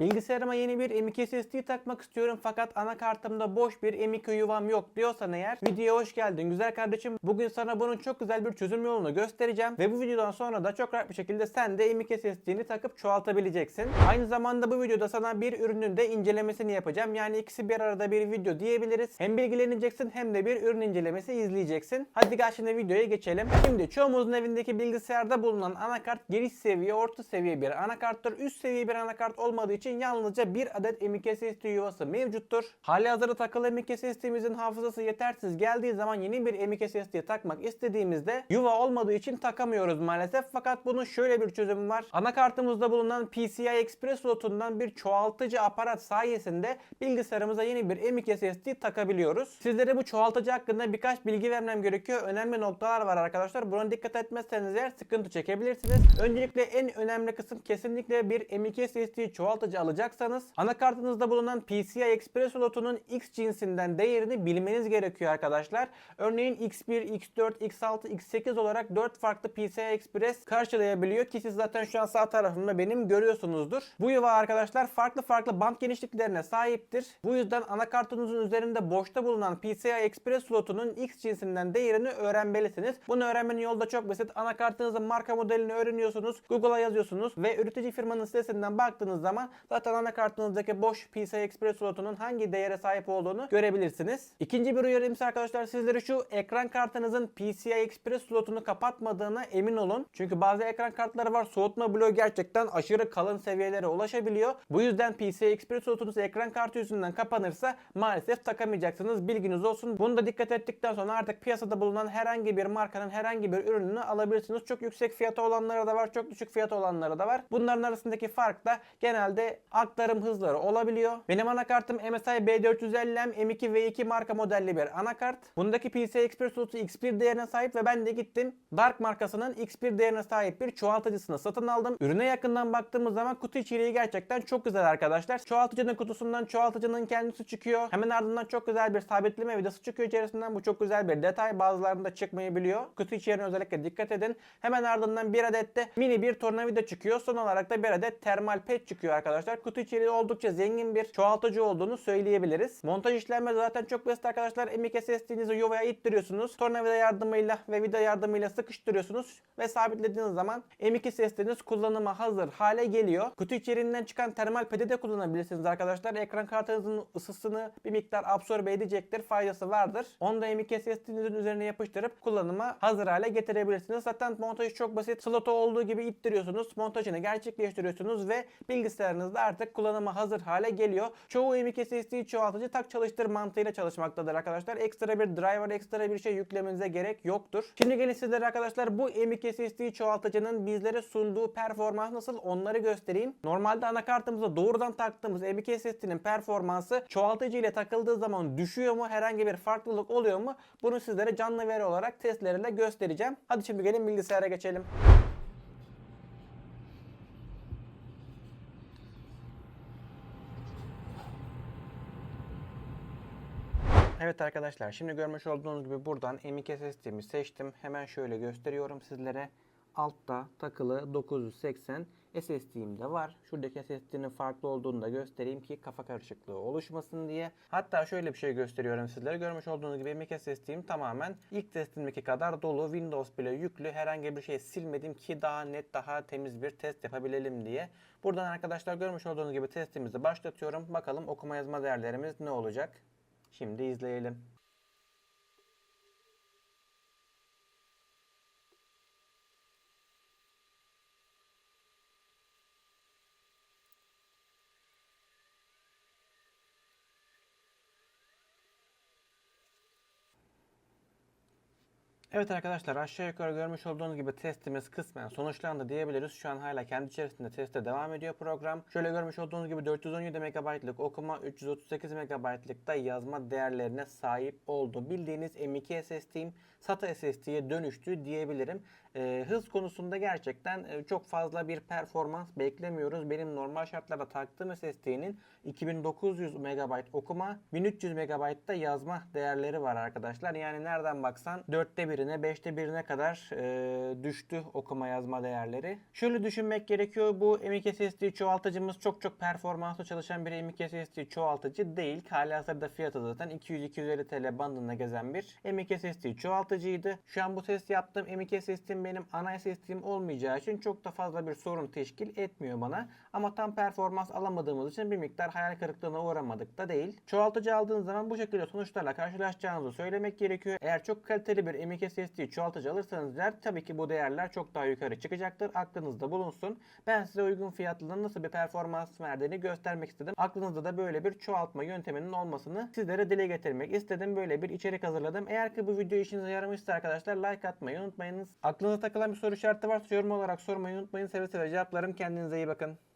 Bilgisayarıma yeni bir M.2 SSD takmak istiyorum fakat anakartımda boş bir M.2 yuvam yok diyorsan eğer videoya hoş geldin güzel kardeşim. Bugün sana bunun çok güzel bir çözüm yolunu göstereceğim ve bu videodan sonra da çok rahat bir şekilde sen de M.2 SSD'ni takıp çoğaltabileceksin. Aynı zamanda bu videoda sana bir ürünün de incelemesini yapacağım. Yani ikisi bir arada bir video diyebiliriz. Hem bilgileneceksin hem de bir ürün incelemesi izleyeceksin. Hadi gel şimdi videoya geçelim. Şimdi çoğumuzun evindeki bilgisayarda bulunan anakart giriş seviye, orta seviye bir anakarttır. Üst seviye bir anakart olmadığı için yalnızca bir adet M.2 SSD yuvası mevcuttur. Hali hazırda takılı M.2 SSD'mizin hafızası yetersiz geldiği zaman yeni bir M.2 SSD takmak istediğimizde yuva olmadığı için takamıyoruz maalesef. Fakat bunun şöyle bir çözümü var. Anakartımızda bulunan PCI Express slotundan bir çoğaltıcı aparat sayesinde bilgisayarımıza yeni bir M.2 SSD takabiliyoruz. Sizlere bu çoğaltıcı hakkında birkaç bilgi vermem gerekiyor. Önemli noktalar var arkadaşlar. Buna dikkat etmezseniz eğer sıkıntı çekebilirsiniz. Öncelikle en önemli kısım kesinlikle bir M.2 SSD çoğaltıcı alacaksanız anakartınızda bulunan PCI Express slotunun X cinsinden değerini bilmeniz gerekiyor arkadaşlar. Örneğin X1, X4, X6, X8 olarak 4 farklı PCI Express karşılayabiliyor ki siz zaten şu an sağ tarafımda benim görüyorsunuzdur. Bu yuva arkadaşlar farklı farklı band genişliklerine sahiptir. Bu yüzden anakartınızın üzerinde boşta bulunan PCI Express slotunun X cinsinden değerini öğrenmelisiniz. Bunu öğrenmenin yolu da çok basit. Anakartınızın marka modelini öğreniyorsunuz. Google'a yazıyorsunuz ve üretici firmanın sitesinden baktığınız zaman zaten anakartınızdaki boş PCI Express slotunun hangi değere sahip olduğunu görebilirsiniz. İkinci bir uyarım ise arkadaşlar sizlere şu ekran kartınızın PCI Express slotunu kapatmadığına emin olun. Çünkü bazı ekran kartları var soğutma bloğu gerçekten aşırı kalın seviyelere ulaşabiliyor. Bu yüzden PCI Express slotunuz ekran kartı yüzünden kapanırsa maalesef takamayacaksınız. Bilginiz olsun. Bunu da dikkat ettikten sonra artık piyasada bulunan herhangi bir markanın herhangi bir ürününü alabilirsiniz. Çok yüksek fiyatı olanları da var, çok düşük fiyatı olanları da var. Bunların arasındaki fark da genelde aktarım hızları olabiliyor. Benim anakartım MSI B450M M2 V2 marka modelli bir anakart. Bundaki PCI Express slotu X1 değerine sahip ve ben de gittim Dark markasının X1 değerine sahip bir çoğaltıcısını satın aldım. Ürüne yakından baktığımız zaman kutu içeriği gerçekten çok güzel arkadaşlar. Çoğaltıcının kutusundan çoğaltıcının kendisi çıkıyor. Hemen ardından çok güzel bir sabitleme vidası çıkıyor içerisinden. Bu çok güzel bir detay. Bazılarında çıkmayabiliyor. Kutu içeriğine özellikle dikkat edin. Hemen ardından bir adet de mini bir tornavida çıkıyor. Son olarak da bir adet termal pet çıkıyor arkadaşlar. Kutu içeriği oldukça zengin bir çoğaltıcı olduğunu söyleyebiliriz. Montaj işlemleri zaten çok basit arkadaşlar. M.2 SSD'nizi yuvaya ittiriyorsunuz. Tornavida yardımıyla ve vida yardımıyla sıkıştırıyorsunuz ve sabitlediğiniz zaman M.2 SSD'niz kullanıma hazır hale geliyor. Kutu içeriğinden çıkan termal pedi de kullanabilirsiniz arkadaşlar. Ekran kartınızın ısısını bir miktar absorbe edecektir. Faydası vardır. Onu da M.2 SSD'nizin üzerine yapıştırıp kullanıma hazır hale getirebilirsiniz. Zaten montajı çok basit. Slotu olduğu gibi ittiriyorsunuz. Montajını gerçekleştiriyorsunuz ve bilgisayarınızda artık kullanıma hazır hale geliyor. Çoğu M.2 SSD çoğaltıcı tak çalıştır mantığıyla çalışmaktadır arkadaşlar. Ekstra bir driver, ekstra bir şey yüklemenize gerek yoktur. Şimdi gelin sizlere arkadaşlar bu M.2 SSD çoğaltıcının bizlere sunduğu performans nasıl onları göstereyim. Normalde anakartımıza doğrudan taktığımız M.2 SSD'nin performansı çoğaltıcı ile takıldığı zaman düşüyor mu? Herhangi bir farklılık oluyor mu? Bunu sizlere canlı veri olarak testleriyle göstereceğim. Hadi şimdi gelin bilgisayara geçelim. Evet arkadaşlar şimdi görmüş olduğunuz gibi buradan M.2 SSD'mi seçtim. Hemen şöyle gösteriyorum sizlere. Altta takılı 980 SSD'im de var. Şuradaki SSD'nin farklı olduğunu da göstereyim ki kafa karışıklığı oluşmasın diye. Hatta şöyle bir şey gösteriyorum sizlere. Görmüş olduğunuz gibi M.2 SSD'im tamamen ilk testimdeki kadar dolu. Windows bile yüklü. Herhangi bir şey silmedim ki daha net, daha temiz bir test yapabilelim diye. Buradan arkadaşlar görmüş olduğunuz gibi testimizi başlatıyorum. Bakalım okuma yazma değerlerimiz ne olacak? Şimdi izleyelim. Evet arkadaşlar aşağı yukarı görmüş olduğunuz gibi testimiz kısmen sonuçlandı diyebiliriz. Şu an hala kendi içerisinde teste devam ediyor program. Şöyle görmüş olduğunuz gibi 417 MB'lık okuma, 338 MB'lık da yazma değerlerine sahip oldu. Bildiğiniz M.2 SSD'im SATA SSD'ye dönüştü diyebilirim. E, hız konusunda gerçekten e, çok fazla bir performans beklemiyoruz. Benim normal şartlarda taktığım SSD'nin 2900 MB okuma, 1300 MB da yazma değerleri var arkadaşlar. Yani nereden baksan 4'te birine, 5'te birine kadar e, düştü okuma yazma değerleri. Şöyle düşünmek gerekiyor. Bu M.2 SSD çoğaltıcımız çok çok performanslı çalışan bir M.2 SSD çoğaltıcı değil. Halihazırda fiyatı zaten 200-250 TL bandında gezen bir M.2 SSD çoğaltıcıydı. Şu an bu test yaptığım M.2 SSD'm benim ana SSD'm olmayacağı için çok da fazla bir sorun teşkil etmiyor bana. Ama tam performans alamadığımız için bir miktar hayal kırıklığına uğramadık da değil. Çoğaltıcı aldığınız zaman bu şekilde sonuçlarla karşılaşacağınızı söylemek gerekiyor. Eğer çok kaliteli bir M.2 SSD çoğaltıcı alırsanız eğer tabii ki bu değerler çok daha yukarı çıkacaktır. Aklınızda bulunsun. Ben size uygun fiyatlı nasıl bir performans verdiğini göstermek istedim. Aklınızda da böyle bir çoğaltma yönteminin olmasını sizlere dile getirmek istedim. Böyle bir içerik hazırladım. Eğer ki bu video işinize yaramışsa arkadaşlar like atmayı unutmayınız. Aklınıza takılan bir soru işareti varsa yorum olarak sormayı unutmayın. Seve seve cevaplarım. Kendinize iyi bakın.